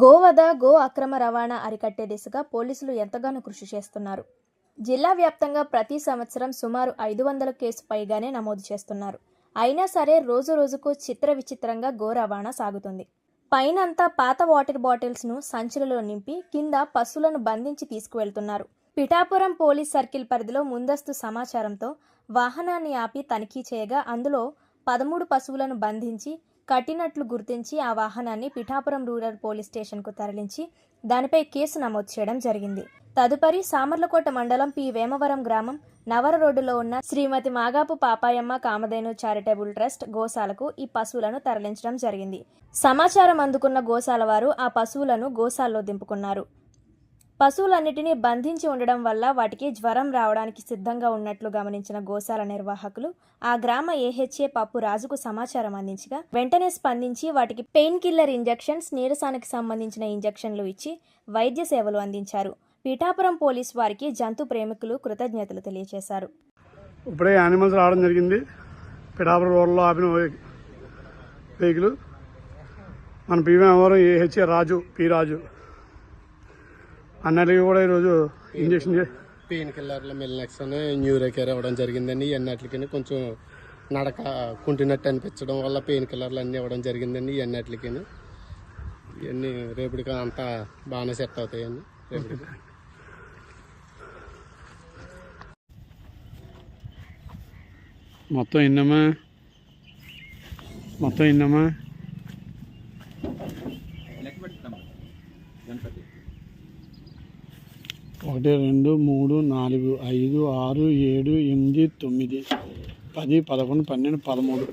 గోవధ go అక్రమ రవాణా అరికట్టే దిశగా పోలీసులు ఎంతగానో కృషి చేస్తున్నారు. జిల్లా వ్యాప్తంగా ప్రతి సంవత్సరం సుమారు ఐదు వందల కేసు పైగానే నమోదు చేస్తున్నారు. అయినా సరే రోజు రోజుకు చిత్ర విచిత్రంగా గో రవాణా సాగుతుంది. పైనంతా పాత వాటర్ బాటిల్స్ను సంచులలో నింపి కింద పశువులను బంధించి తీసుకువెళ్తున్నారు. పిఠాపురం పోలీస్ సర్కిల్ పరిధిలో ముందస్తు సమాచారంతో వాహనాన్ని ఆపి తనిఖీ చేయగా అందులో పదమూడు పశువులను బంధించి కట్టినట్లు గుర్తించి ఆ వాహనాన్ని పిఠాపురం రూరల్ పోలీస్ స్టేషన్కు తరలించి దానిపై కేసు నమోదు చేయడం జరిగింది. తదుపరి సామర్లకోట మండలం పి. వేమవరం గ్రామం నవర రోడ్డులో ఉన్న శ్రీమతి మాగాపు పాపాయమ్మ కామధేను చారిటబుల్ ట్రస్ట్ గోశాలకు ఈ పశువులను తరలించడం జరిగింది. సమాచారం అందుకున్న గోశాల వారు ఆ పశువులను గోశాలలో దింపుకున్నారు. పశువులన్నిటినీ బంధించి ఉండడం వల్ల వాటికి జ్వరం రావడానికి సిద్ధంగా ఉన్నట్లు గమనించిన గోశాల నిర్వాహకులు ఆ గ్రామ ఏహెచ్ఏ పప్పు రాజుకు సమాచారం అందించగా వెంటనే స్పందించి వాటికి పెయిన్ కిల్లర్ ఇంజెక్షన్స్ నీరసానికి సంబంధించిన ఇంజెక్షన్లు ఇచ్చి వైద్య సేవలు అందించారు. పీఠాపురం పోలీస్ వారికి జంతు ప్రేమికులు కృతజ్ఞతలు తెలియజేశారు. ఇప్పుడే యానిమల్స్ రావడం జరిగింది. పిఠాపురం రోడ్లో ఆపిన వెహికల్. మన పీవీఎంవరం ఏహెచ్ఏ రాజు పి రాజు. అన్నటికి కూడా ఈరోజు ఇంజక్షన్ పెయిన్ కిల్లర్ల మిల్నెక్స్ అని న్యూరోకేర్ ఇవ్వడం జరిగిందండి. ఇవన్నిటికీ కొంచెం నడక కుంటినట్టు అనిపించడం వల్ల పెయిన్ కిల్లర్లు అన్నీ ఇవ్వడం జరిగిందండి. ఇవన్నిటికీ ఇవన్నీ రేపటికి అంతా బాగానే సెట్ అవుతాయండి. రేపటికి. మొత్తం ఎన్నమ్మా మొత్తం ఎన్నమ్మా ఒకటి రెండు మూడు నాలుగు ఐదు ఆరు ఏడు ఎనిమిది తొమ్మిది పది పదకొండు పన్నెండు పదమూడు.